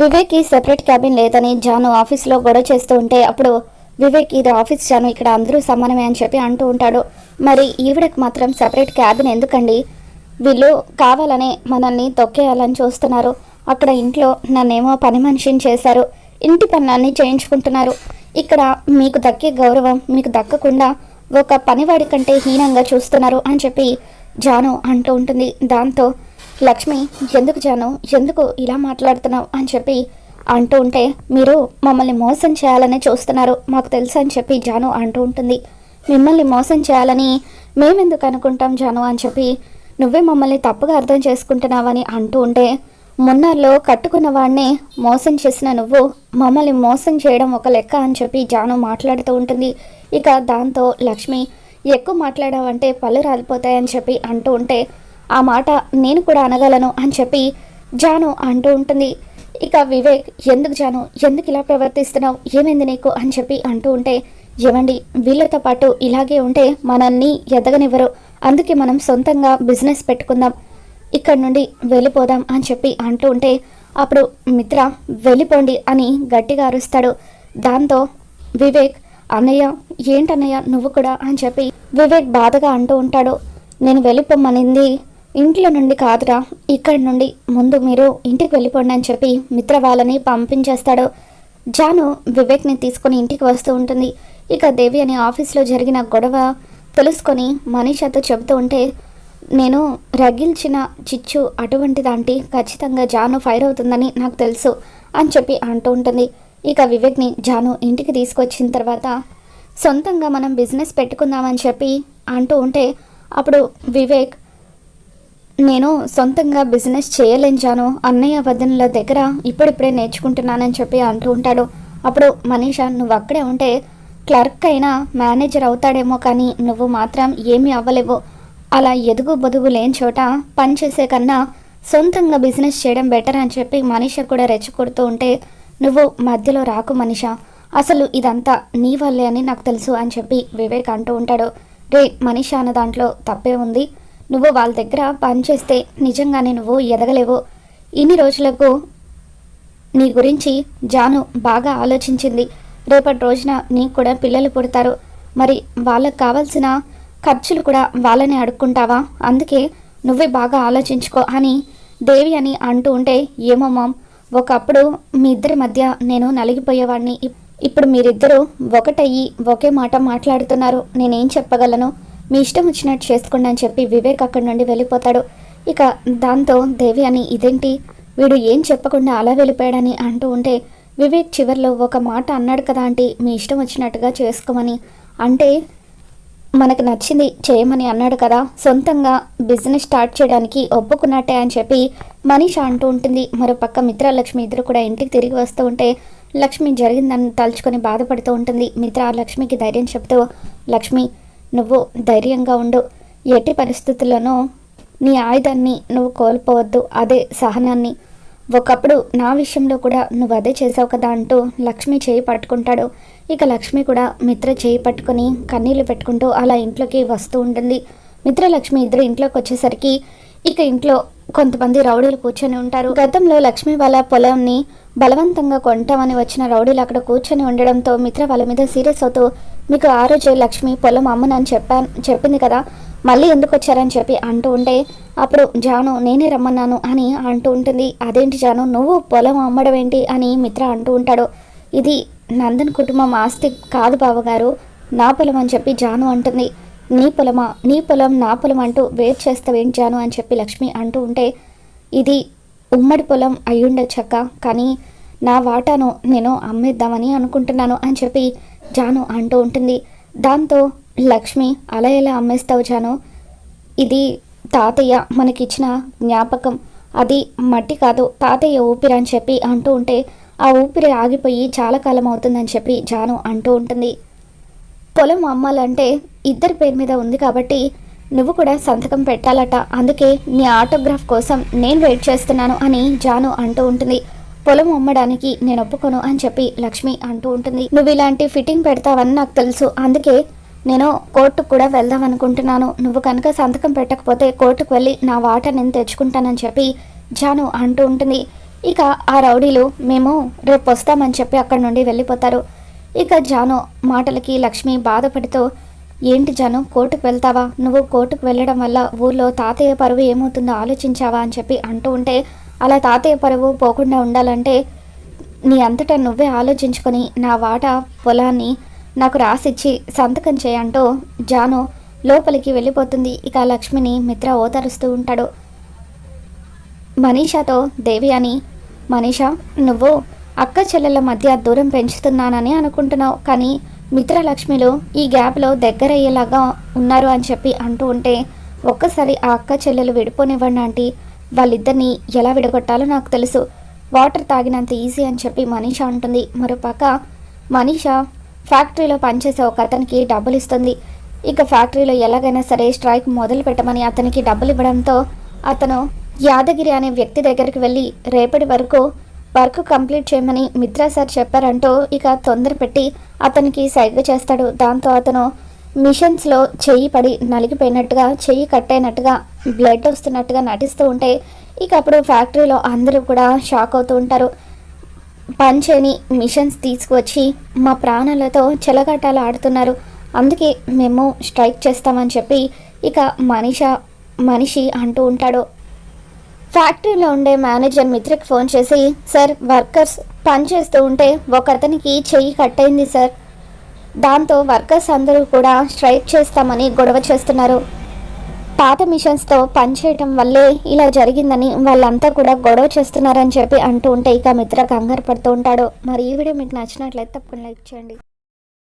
వివేక్కి separate cabin లేదని జాను ఆఫీస్లో గొడవ చేస్తూ ఉంటే అప్పుడు వివేక్ ఇది ఆఫీస్ జాను ఇక్కడ అందరూ సమానమే అని చెప్పి అంటూ ఉంటాడు. మరి ఈవిడకు మాత్రం సెపరేట్ క్యాబిన్ ఎందుకండి? వీళ్ళు కావాలనే మనల్ని తొక్కేయాలని చూస్తున్నారు. అక్కడ ఇంట్లో నన్నేమో పని మనిషిని చేశారు. ఇంటి పనులన్నీ చేయించుకుంటున్నారు. ఇక్కడ మీకు దక్కే గౌరవం మీకు దక్కకుండా ఒక పనివాడి కంటే హీనంగా చూస్తున్నారు అని చెప్పి జాను అంటూ ఉంటుంది. దాంతో లక్ష్మి ఎందుకు జాను? ఎందుకు ఇలా మాట్లాడుతున్నావు? అని చెప్పి అంటూ ఉంటే మీరు మమ్మల్ని మోసం చేయాలని చూస్తున్నారు. మాకు తెలుసు అని చెప్పి జాను అంటూ ఉంటుంది. మిమ్మల్ని మోసం చేయాలని మేమెందుకు అనుకుంటాం జాను? అని చెప్పి నువ్వే మమ్మల్ని తప్పుగా అర్థం చేసుకుంటున్నావని అంటూ ఉంటే మున్నార్లో కట్టుకున్న వాడిని మోసం చేసిన నువ్వు మమ్మల్ని మోసం చేయడం ఒక లెక్క అని చెప్పి జాను మాట్లాడుతూ ఉంటుంది. ఇక దాంతో లక్ష్మి ఎక్కువ మాట్లాడావంటే పళ్ళు రాలిపోతాయని చెప్పి అంటూ ఉంటే ఆ మాట నేను కూడా అనగలను అని చెప్పి జాను అంటూ ఉంటుంది. ఇక వివేక్ ఎందుకు జాను? ఎందుకు ఇలా ప్రవర్తిస్తున్నావు? ఏమైంది నీకు? అని చెప్పి అంటూ ఉంటే ఏమండి వీళ్ళతో పాటు ఇలాగే ఉంటే మనల్ని ఎదగనివ్వరు. అందుకే మనం సొంతంగా బిజినెస్ పెట్టుకుందాం. ఇక్కడ నుండి వెళ్ళిపోదాం అని చెప్పి అంటూ ఉంటే అప్పుడు మిత్ర వెళ్ళిపోండి అని గట్టిగా అరుస్తాడు. దాంతో వివేక్ అన్నయ్య ఏంటన్నయ్య నువ్వు కూడా? అని చెప్పి వివేక్ బాధగా అంటూ ఉంటాడు. నేను వెళ్ళిపోమనింది ఇంట్లో నుండి కాదురా ఇక్కడి నుండి ముందు మీరు ఇంటికి వెళ్ళిపోండి అని చెప్పి మిత్ర వాళ్ళని పంపించేస్తాడు. జాను వివేక్ని తీసుకొని ఇంటికి వస్తూ ఉంటుంది. ఇక దేవి అని ఆఫీస్లో జరిగిన గొడవ తెలుసుకొని మనీషాతో చెబుతూ ఉంటే నేను రగిల్చిన చిచ్చు అటువంటి దాంటి ఖచ్చితంగా జాను ఫైర్ అవుతుందని నాకు తెలుసు అని చెప్పి అంటూ ఉంటుంది. ఇక వివేక్ని జాను ఇంటికి తీసుకొచ్చిన తర్వాత సొంతంగా మనం బిజినెస్ పెట్టుకుందామని చెప్పి అంటూ ఉంటే అప్పుడు వివేక్ నేను సొంతంగా బిజినెస్ చేయలేంచాను అన్నయ్య వద్దనుల దగ్గర ఇప్పుడిప్పుడే నేర్చుకుంటున్నానని చెప్పి అంటూ ఉంటాడు. అప్పుడు మనీషా నువ్వు అక్కడే ఉంటే క్లర్క్ అయినా మేనేజర్ అవుతాడేమో కానీ నువ్వు మాత్రం ఏమీ అవ్వలేవు. అలా ఎదుగు బొదుగు లేని చోట పని చేసే కన్నా సొంతంగా బిజినెస్ చేయడం బెటర్ అని చెప్పి మనిష కూడా రెచ్చగొడుతూ ఉంటే నువ్వు మధ్యలో రాకు మనిష. అసలు ఇదంతా నీ వల్లే అని నాకు తెలుసు అని చెప్పి వివేక్ అంటూ ఉంటాడు. రే మనిష అన్న దాంట్లో తప్పే ఉంది. నువ్వు వాళ్ళ దగ్గర పనిచేస్తే నిజంగానే నువ్వు ఎదగలేవు. ఇన్ని రోజులకు నీ గురించి జాను బాగా ఆలోచించింది. రేపటి రోజున నీకు కూడా పిల్లలు పుడతారు. మరి వాళ్ళకు కావాల్సిన ఖర్చులు కూడా వాళ్ళని అడుక్కుంటావా? అందుకే నువ్వే బాగా ఆలోచించుకో అని దేవి అని అంటూ ఉంటే ఏమో మామ్ ఒకప్పుడు మీ ఇద్దరి మధ్య నేను నలిగిపోయేవాడిని ఇప్పుడు మీరిద్దరూ ఒకటయ్యి ఒకే మాట మాట్లాడుతున్నారు. నేనేం చెప్పగలను? మీ ఇష్టం వచ్చినట్టు చేసుకోండి అని చెప్పి వివేక్ అక్కడి నుండి వెళ్ళిపోతాడు. ఇక దాంతో దేవి అని ఇదేంటి? వీడు ఏం చెప్పకుండా అలా వెళ్ళిపోయాడని అంటూ ఉంటే వివేక్ చివర్లో ఒక మాట అన్నాడు కదా ఆంటీ మీ ఇష్టం వచ్చినట్టుగా చేసుకోమని. అంటే మనకు నచ్చింది చేయమని అన్నాడు కదా. సొంతంగా బిజినెస్ స్టార్ట్ చేయడానికి ఒప్పుకున్నట్టే అని చెప్పి మనీష అంటూ ఉంటుంది. మరోపక్క మిత్ర లక్ష్మి ఇద్దరు కూడా ఇంటికి తిరిగి వస్తూ ఉంటే లక్ష్మి జరిగిందని తలుచుకొని బాధపడుతూ ఉంటుంది. మిత్ర లక్ష్మికి ధైర్యం చెప్తూ లక్ష్మి నువ్వు ధైర్యంగా ఉండు. ఎట్టి పరిస్థితుల్లోనూ నీ ఆయుధాన్ని నువ్వు కోల్పోవద్దు. అదే సహనాన్ని. ఒకప్పుడు నా విషయంలో కూడా నువ్వు అదే చేసావు కదా అంటూ లక్ష్మి చేయి పట్టుకుంటాడు. ఇక లక్ష్మి కూడా మిత్ర చేయి పట్టుకొని కన్నీళ్ళు పెట్టుకుంటూ అలా ఇంట్లోకి వస్తూ ఉంటుంది. మిత్ర లక్ష్మి ఇద్దరు ఇంట్లోకి వచ్చేసరికి ఇక ఇంట్లో కొంతమంది రౌడీలు కూర్చొని ఉంటారు. గతంలో లక్ష్మి వాళ్ళ పొలంని బలవంతంగా కొంటామని వచ్చిన రౌడీలు అక్కడ కూర్చొని ఉండడంతో మిత్ర వాళ్ళ మీద సీరియస్ అవుతూ మీకు ఆ రోజే లక్ష్మి పొలం అమ్మనని చెప్పాను చెప్పింది కదా మళ్ళీ ఎందుకు వచ్చారని చెప్పి అంటూ ఉంటే అప్పుడు జాను నేనే రమ్మన్నాను అని అంటూ ఉంటుంది. అదేంటి జాను నువ్వు పొలం అమ్మడం ఏంటి అని మిత్ర అంటూ ఉంటాడు. ఇది నందన్ కుటుంబం ఆస్తి కాదు బావగారు నా పొలం అని చెప్పి జాను అంటుంది. నీ పొలమా? నీ పొలం నా పొలం అంటూ వేరు చేస్తావేంటి జాను అని చెప్పి లక్ష్మి అంటూ ఉంటే ఇది ఉమ్మడి పొలం అయ్యుండొచ్చక్క కానీ నా వాటాను నేను అమ్మేద్దామని అనుకుంటున్నాను అని చెప్పి జాను అంటూ ఉంటుంది. దాంతో లక్ష్మి అలా ఎలా అమ్మేస్తావు జాను? ఇది తాతయ్య మనకిచ్చిన జ్ఞాపకం. అది మట్టి కాదు తాతయ్య ఊపిరి అని చెప్పి అంటూ ఉంటే ఆ ఊపిరి ఆగిపోయి చాలా కాలం అవుతుందని చెప్పి జాను అంటూ ఉంటుంది. పొలం అమ్మాలంటే ఇద్దరి పేరు మీద ఉంది కాబట్టి నువ్వు కూడా సంతకం పెట్టాలట. అందుకే నీ ఆటోగ్రాఫ్ కోసం నేను వెయిట్ చేస్తున్నాను అని జాను అంటూ ఉంటుంది. పొలం అమ్మడానికి నేను ఒప్పుకోను అని చెప్పి లక్ష్మి అంటూ ఉంటుంది. నువ్వు ఇలాంటి ఫిట్టింగ్ పెడతావని నాకు తెలుసు. అందుకే నేను కోర్టుకు కూడా వెళ్దాం అనుకుంటున్నాను. నువ్వు కనుక సంతకం పెట్టకపోతే కోర్టుకు వెళ్ళి నా వాటర్ నేను తెచ్చుకుంటానని చెప్పి జాను అంటూ ఉంటుంది. ఇక ఆ రౌడీలు మేము రేపు వస్తామని చెప్పి అక్కడి నుండి వెళ్ళిపోతారు. ఇక జాను మాటలకి లక్ష్మి బాధపడుతూ ఏంటి జాను కోర్టుకు వెళ్తావా? నువ్వు కోర్టుకు వెళ్ళడం వల్ల ఊర్లో తాతయ్య పరువు ఏమవుతుందో ఆలోచించావా? అని చెప్పి అంటూ ఉంటే అలా తాతయ్య పరువు పోకుండా ఉండాలంటే నీ అంతటా నువ్వే ఆలోచించుకొని నా వాటా పొలాన్ని నాకు రాసిచ్చి సంతకం చేయంటూ జాను లోపలికి వెళ్ళిపోతుంది. ఇక లక్ష్మిని మిత్ర ఓదరుస్తూ ఉంటాడు. మనీషాతో దేవి అని మనీషా నువ్వు అక్క చెల్లెల మధ్య దూరం పెంచుతున్నానని అనుకుంటున్నావు. కానీ మిత్రలక్ష్మిలు ఈ గ్యాప్లో దగ్గరయ్యేలాగా ఉన్నారు అని చెప్పి అంటూ ఉంటే ఒక్కసారి ఆ అక్క చెల్లెలు విడిపోనివ్వండి అంటే వాళ్ళిద్దరిని ఎలా విడగొట్టాలో నాకు తెలుసు. వాటర్ తాగినంత ఈజీ అని చెప్పి మనీష అంటుంది. మరోపక్క మనీష ఫ్యాక్టరీలో పనిచేసే ఒక అతనికి డబ్బులు ఇస్తుంది. ఇక ఫ్యాక్టరీలో ఎలాగైనా సరే స్ట్రైక్ మొదలు పెట్టమని అతనికి డబ్బులు ఇవ్వడంతో అతను యాదగిరి అనే వ్యక్తి దగ్గరికి వెళ్ళి రేపటి వరకు వర్క్ కంప్లీట్ చేయమని మిత్రా సార్ చెప్పారంటూ ఇక తొందర పెట్టి అతనికి సైగ చేస్తాడు. దాంతో అతను మిషన్స్లో చెయ్యి పడి నలిగిపోయినట్టుగా చెయ్యి కట్టైనట్టుగా బ్లడ్ వస్తున్నట్టుగా నటిస్తూ ఉంటే ఇక అప్పుడు ఫ్యాక్టరీలో అందరూ కూడా షాక్ అవుతూ ఉంటారు. పనిచేని మిషన్స్ తీసుకువచ్చి మా ప్రాణాలతో చెలగాటాలు ఆడుతున్నారు. అందుకే మేము స్ట్రైక్ చేస్తామని చెప్పి ఇక మనిష మనిషి అంటూ ఉంటాడు. ఫ్యాక్టరీలో ఉండే మేనేజర్ మిత్రకి ఫోన్ చేసి సార్ వర్కర్స్ పని చేస్తూ ఉంటే ఒకతనికి చెయ్యి కట్టయింది సార్. దాంతో వర్కర్స్ అందరూ కూడా స్ట్రైక్ చేస్తామని గొడవ చేస్తున్నారు. పాత మిషన్స్తో పనిచేయటం వల్లే ఇలా జరిగిందని వాళ్ళంతా కూడా గొడవ చేస్తున్నారని చెప్పి అంటూ ఉంటే ఇక మిత్ర కంగారు పడుతూ ఉంటాడు. మరి ఈ వీడియో మీకు నచ్చినట్లయితే తప్పకుండా లైక్ చేయండి.